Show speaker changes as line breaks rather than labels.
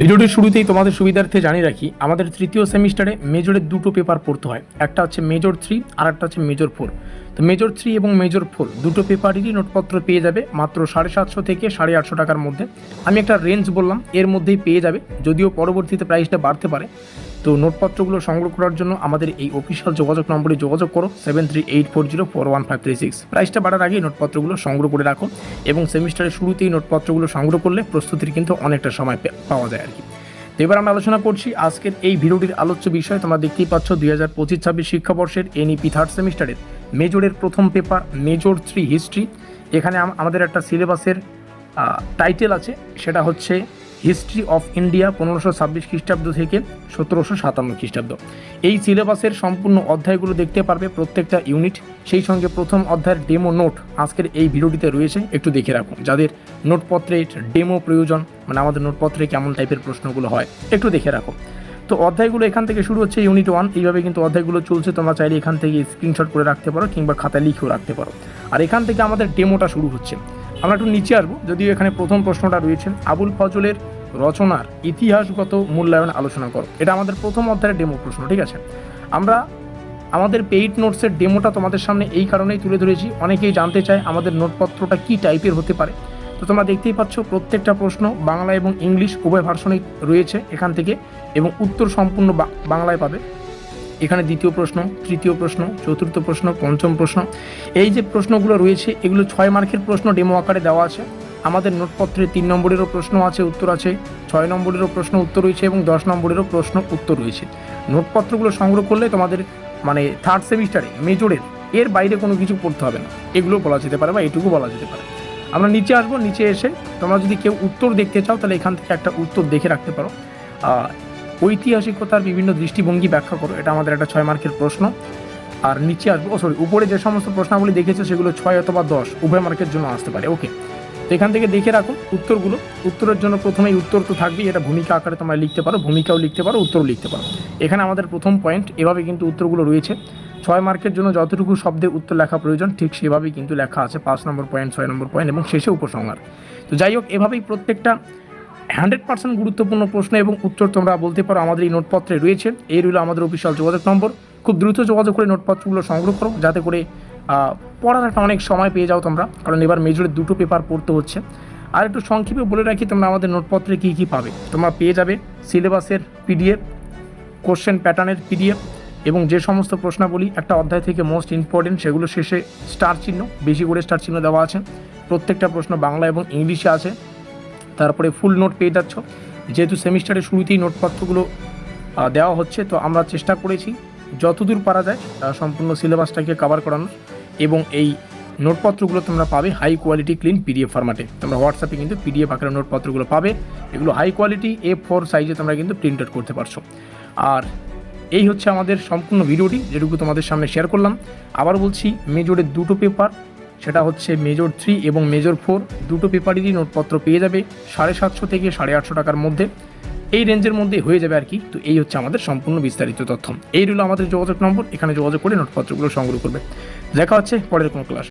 ভিডিওটির শুরুতেই তোমাদের সুবিধার্থে জানিয়ে রাখি, আমাদের তৃতীয় সেমিস্টারে মেজরের দুটো পেপার পড়তে হয়। একটা হচ্ছে মেজর থ্রি আর একটা হচ্ছে মেজর ফোর তো মেজর থ্রি এবং মেজর ফোর দুটো পেপারেরই নোটপত্র পেয়ে যাবে মাত্র সাড়ে সাতশো থেকে সাড়ে আটশো টাকার মধ্যে। আমি একটা রেঞ্জ বললাম, এর মধ্যেই পেয়ে যাবে, যদিও পরবর্তীতে প্রাইসটা বাড়তে পারে। তো নোটপত্রগুলো সংগ্রহ করার জন্য আমাদের এই অফিসিয়াল যোগাযোগ নম্বরে যোগাযোগ করো seven three eight four zero four one five three six প্রাইসটা বাড়ার আগেই নোটপত্রগুলো সংগ্রহ করে রাখো এবং সেমিস্টারের শুরুতেই নোটপত্রগুলো সংগ্রহ করলে প্রস্তুতির কিন্তু অনেকটা সময় পাওয়া যায় আর কি। তো এবার আমরা আলোচনা করছি আজকের এই ভিডিওটির আলোচ্য বিষয়। তোমরা দেখতেই পাচ্ছ দুই হাজার পঁচিশ ছাব্বিশ শিক্ষাবর্ষের এনইপি থার্ড সেমিস্টারের মেজরের প্রথম পেপার মেজর থ্রি হিস্ট্রি এখানে আমাদের একটা সিলেবাসের টাইটেল আছে, সেটা হচ্ছে হিস্ট্রি অফ ইন্ডিয়া পনেরোশো ছাব্বিশ খ্রিস্টাব্দ থেকে সতেরোশো সাতান্ন খ্রিস্টাব্দ। এই সিলেবাসের সম্পূর্ণ অধ্যায়গুলো দেখতে পারবে প্রত্যেকটা ইউনিট। সেই সঙ্গে প্রথম অধ্যায়ের ডেমো নোট আজকের এই ভিডিওটিতে রয়েছে, একটু দেখে রাখুন। যাদের নোটপত্রে ডেমো প্রয়োজন মানে আমাদের নোটপত্রে কেমন টাইপের প্রশ্নগুলো হয়, একটু দেখে রাখো। তো অধ্যায়গুলো এখান থেকে শুরু হচ্ছে ইউনিট ওয়ান। এইভাবে কিন্তু অধ্যায়গুলো চলছে, তোমরা চাইলে এখান থেকে স্ক্রিনশট করে রাখতে পারো কিংবা খাতায় লিখেও রাখতে পারো। আর এখান থেকে আমাদের ডেমোটা শুরু হচ্ছে। আমরা একটু নিচে আসব, যদিও এখানে প্রথম প্রশ্নটা রয়েছে, আবুল ফজলের রচনার ইতিহাসগত মূল্যায়ন আলোচনা করো। এটা আমাদের প্রথম অধ্যায়ের ডেমো প্রশ্ন, ঠিক আছে? আমরা আমাদের পেইড নোটসের ডেমোটা তোমাদের সামনে এই কারণেই তুলে ধরেছি। অনেকেই জানতে চায় আমাদের নোটপত্রটা কী টাইপের হতে পারে। তো তোমরা দেখতেই পাচ্ছ, প্রত্যেকটা প্রশ্ন বাংলা এবং ইংলিশ উভয় ভার্সনেই রয়েছে এখান থেকে এবং উত্তর সম্পূর্ণ বাংলায় পাবে। এখানে দ্বিতীয় প্রশ্ন, তৃতীয় প্রশ্ন, চতুর্থ প্রশ্ন, পঞ্চম প্রশ্ন। এই যে প্রশ্নগুলো রয়েছে, এগুলো ছয় মার্কের প্রশ্ন ডেমো আকারে দেওয়া আছে। আমাদের নোটপত্রে তিন নম্বরেরও প্রশ্ন আছে, উত্তর আছে, ছয় নম্বরেরও প্রশ্ন উত্তর রয়েছে এবং দশ নম্বরেরও প্রশ্ন উত্তর রয়েছে। নোটপত্রগুলো সংগ্রহ করলে তোমাদের মানে থার্ড সেমিস্টারে মেজরের এর বাইরে কোনো কিছু পড়তে হবে না। এগুলো বলা যেতে পারে বা এটুকু বলা যেতে পারে। আমরা নিচে আসব, নিচে এসে তোমরা যদি কেউ উত্তর দেখতে চাও, তাহলে এখান থেকে একটা উত্তর দেখে রাখতে পারো। ঐতিহাসিকতার বিভিন্ন দৃষ্টিভঙ্গি ব্যাখ্যা করো, এটা আমাদের একটা ছয় মার্কের প্রশ্ন। আর নিচে আসব সরি উপরে যে সমস্ত প্রশ্নাবলী দেখেছে, সেগুলো ছয় অথবা দশ, উভয় মার্কের জন্য আসতে পারে। ওকে তো এখান থেকে দেখে রাখো উত্তরগুলো। উত্তরের জন্য প্রথমেই উত্তর তো থাকবেই, এটা ভূমিকা আকারে তোমরা লিখতে পারো, ভূমিকাও লিখতে পারো, উত্তরও লিখতে পারো। এখানে আমাদের প্রথম পয়েন্ট এভাবে কিন্তু উত্তরগুলো রয়েছে। ছয় মার্কের জন্য যতটুকু শব্দে উত্তর লেখা প্রয়োজন, ঠিক সেভাবেই কিন্তু লেখা আছে, পাঁচ নম্বর পয়েন্ট ছয় নম্বর পয়েন্ট এবং শেষে উপসংহার। তো যাই হোক, এভাবেই প্রত্যেকটা হান্ড্রেড পার্সেন্ট গুরুত্বপূর্ণ প্রশ্ন এবং উত্তর তোমরা বলতে পারো আমাদের এই নোটপত্রে রয়েছে। এই রইল আমাদের অফিসিয়াল যোগাযোগ নম্বর। খুব দ্রুত যোগাযোগ করে নোটপত্রগুলো সংগ্রহ করো, যাতে করে পড়ার একটা অনেক সময় পেয়ে যাও তোমরা, কারণ এবার মেজরের দুটো পেপার পড়তে হচ্ছে। আর একটু সংক্ষেপে বলে রাখি, তোমরা আমাদের নোটপত্রে কী কী পাবে। তোমরা পেয়ে যাবে সিলেবাসের পিডিএফ কোশ্চেন প্যাটার্নের পিডিএফ এবং যে সমস্ত প্রশ্নাবলী একটা অধ্যায় থেকে মোস্ট ইম্পর্টেন্ট সেগুলো শেষে স্টার চিহ্ন, বেশি করে স্টার চিহ্ন দেওয়া আছে। প্রত্যেকটা প্রশ্ন বাংলা এবং ইংলিশে আছে। তারপরে ফুল নোট পেয়ে যাচ্ছ। যেহেতু সেমিস্টারের শুরুতেই নোটপত্রগুলো দেওয়া হচ্ছে, তো আমরা চেষ্টা করেছি, যতদূর পারা যায় সম্পূর্ণ সিলেবাসটাকে কভার করানোর। এবং এই নোটপত্রগুলো তোমরা পাবে হাই কোয়ালিটি ক্লিন পিডিএফ ফরম্যাটে তোমরা হোয়াটসঅ্যাপে কিন্তু পিডিএফ আকারে নোটপত্রগুলো পাবে। এগুলো হাই কোয়ালিটি এ ফোর সাইজে তোমরা কিন্তু প্রিন্ট আউট করতে পারছ। আর এই হচ্ছে আমাদের সম্পূর্ণ ভিডিওটি, যেটুকু তোমাদের সামনে শেয়ার করলাম। আবার বলছি মেজরের দুটো পেপার সেটা হচ্ছে মেজর থ্রি এবং মেজর ফোর দুটো পেপারেরই নোটপত্র পেয়ে যাবে সাড়ে সাতশো থেকে সাড়ে আটশো টাকার মধ্যে। এই রেঞ্জের মধ্যে হয়ে যাবে আর কি। তো এই হচ্ছে আমাদের সম্পূর্ণ বিস্তারিত তথ্য। এই রইল আমাদের যোগাযোগ নম্বর। এখানে যোগাযোগ করে নোটপত্রগুলো সংগ্রহ করবে। দেখা হচ্ছে পরের কোনো ক্লাস